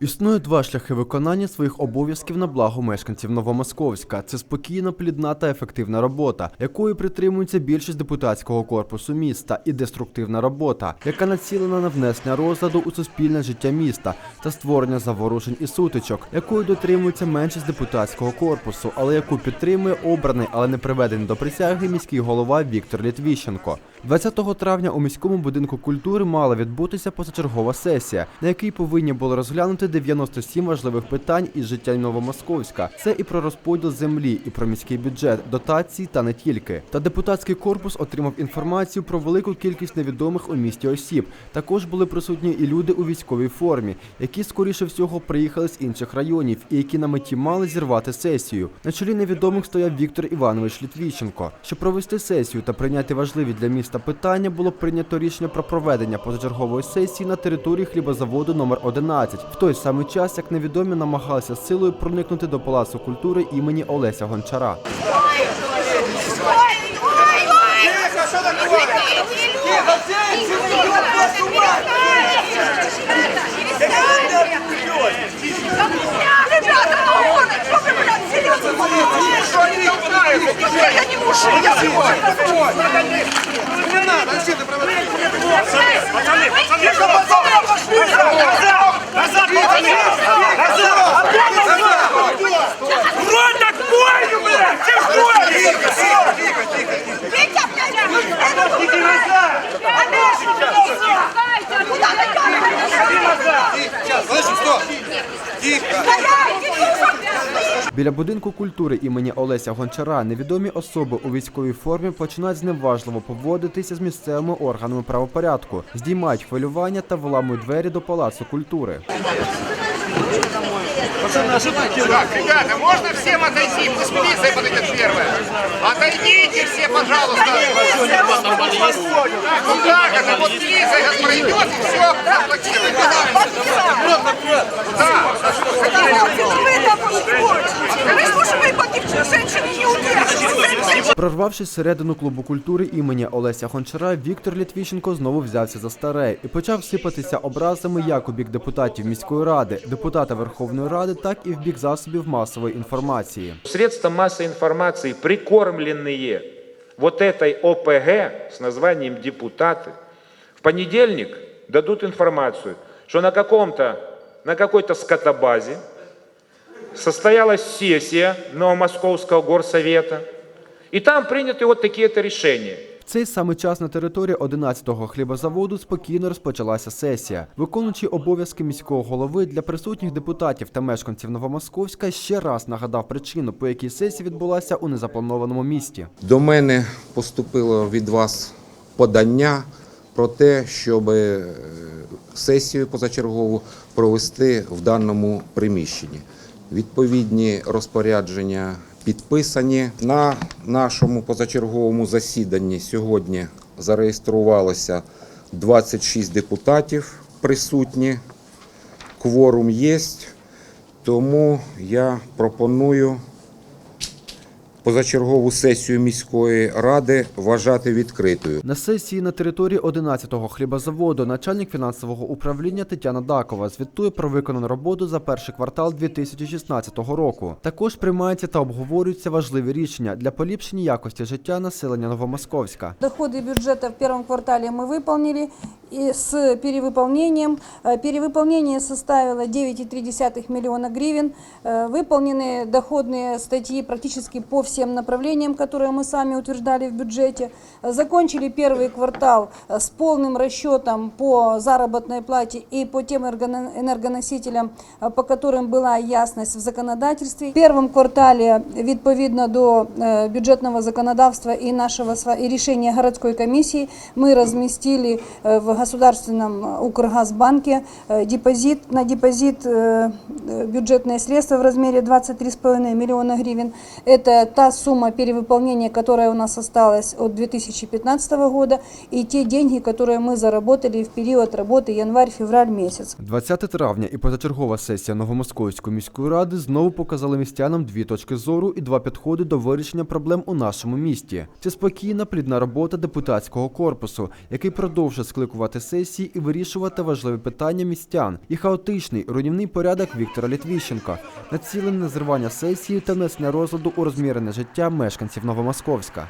Існує два шляхи виконання своїх обов'язків на благо мешканців Новомосковська. Це спокійна, плідна та ефективна робота, якої притримується більшість депутатського корпусу міста, і деструктивна робота, яка націлена на внесення розладу у суспільне життя міста та створення заворушень і сутичок, якою дотримується меншість депутатського корпусу, але яку підтримує обраний, але не приведений до присяги міський голова Віктор Літвіщенко. 20 травня у міському будинку культури мала відбутися позачергова сесія, на якій повинні були розглянути 97 важливих питань із життя Новомосковська. Це і про розподіл землі, і про міський бюджет, дотації та не тільки. Та депутатський корпус отримав інформацію про велику кількість невідомих у місті осіб. Також були присутні і люди у військовій формі, які скоріше всього приїхали з інших районів і які на меті мали зірвати сесію. На чолі невідомих стояв Віктор Іванович Літвіщенко. Щоб провести сесію та прийняти важливі для міста питання, було прийнято рішення про проведення позачергової сесії на території хлібозаводу номер 11 в той самий час, як невідомі намагалися силою проникнути до палацу культури імені Олеся Гончара. Ну? Я не мужик, я Не Біля будинку культури імені Олеся Гончара невідомі особи у військовій формі починають зневажливо поводитися з місцевими органами правопорядку, здіймають хвилювання та виламують двері до палацу культури. Так, ребята, можно всем отойти? Пусть милиция подойдет первая. Отойдите все, пожалуйста. Ну как это? Вот милиция сейчас все заблокирует. Прорвавшись всередину клубу культури імені Олеся Гончара, Віктор Літвіщенко знову взявся за старе і почав сипатися образами як у бік депутатів міської ради, депутата Верховної Ради, так і в бік засобів масової інформації. Средства массовой информации, прикормленные вот этой ОПГ с названием «депутаты», в понедельник дадут информацию, что на каком-то, на какой-то скотобазе состоялась сессия Новомосковского горсовета, и там приняты вот такие-то решения. В цей самий час на території 11-го хлібозаводу спокійно розпочалася сесія. Виконуючий обов'язки міського голови для присутніх депутатів та мешканців Новомосковська ще раз нагадав причину, по якій сесія відбулася у незапланованому місті. До мене поступило від вас подання про те, щоб е, сесію позачергову провести в даному приміщенні. Відповідні розпорядження підписані. На нашому позачерговому засіданні сьогодні зареєструвалося 26 депутатів присутні. Кворум є, тому я пропоную позачергову сесію міської ради вважати відкритою. На сесії на території 11-го хлібозаводу начальник фінансового управління Тетяна Дакова звітує про виконану роботу за перший квартал 2016 року. Також приймаються та обговорюються важливі рішення для поліпшення якості життя населення Новомосковська. Доходы бюджета в первом квартале мы выполнили и с перевыполнением. Э, Перевыполнение составило 9,3 миллиона гривен. Э, Выполнены доходные статьи практически по всем направлениям, которые мы сами утверждали в бюджете. Закончили первый квартал э, с полным расчетом по заработной плате и по тем энергоносителям, по которым была ясность в законодательстве. В первом квартале, відповідно до бюджетного законодавства и нашего и решения городской комиссии, мы разместили в государственном э, Укргазбанке э, депозит, на депозит э, э, бюджетные средства в размере 23,5 миллиона гривен. Это та сумма перевыполнения, которая у нас осталась от 2015 года, и те деньги, которые мы заработали в период работы январь-февраль месяц. 20 травня і позачергова сесія Новомосковської міської ради знову показали містянам дві точки зору і два підходи до вирішення проблем у нашому місті. Це спокійна, плідна робота депутатського корпусу, який продовжує скликувати сесії і вирішувати важливі питання містян, і хаотичний руйнівний порядок Віктора Літвіщенка, націлений на зривання сесії та внесення розладу у розмірене життя мешканців Новомосковська.